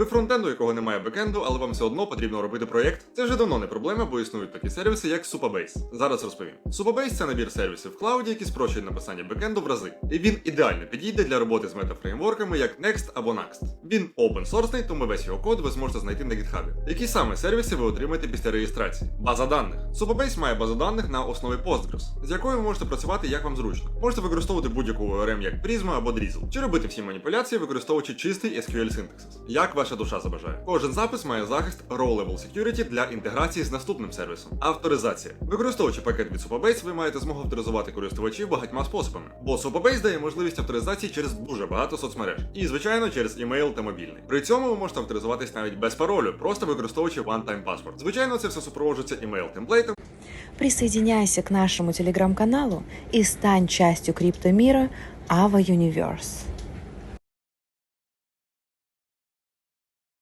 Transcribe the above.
Ви фронтенду, якого немає бекенду, але вам все одно потрібно робити проєкт. Це вже давно не проблема, бо існують такі сервіси, як Supabase. Зараз розповім. Supabase – це набір сервісів в клауді, які спрощують написання бекенду в рази. І він ідеально підійде для роботи з метафреймворками, як Next або Next. Він open source, тому весь його код ви зможете знайти на GitHub. Які саме сервіси ви отримаєте після реєстрації? База даних. Supabase має базу даних на основі Postgres, з якою ви можете працювати як вам зручно. Можете використовувати будь-яку ORM як Prisma або Drizzle, чи робити всі маніпуляції, використовуючи чистий SQL синтаксис. Як ваша душа забажає. Кожен запис має захист Row-Level Security для інтеграції з наступним сервісом. Авторизація. Використовуючи пакет від Supabase, ви маєте змогу авторизувати користувачів багатьма способами. Бо Supabase дає можливість авторизації через дуже багато соцмереж. І, звичайно, через імейл та мобільний. При цьому ви можете авторизуватись навіть без паролю, просто використовуючи one-time password. Звичайно, це все супроводжується імейл-темплейтом, Присоединяйся к нашему телеграм-каналу и стань частью криптомира Ava Universe.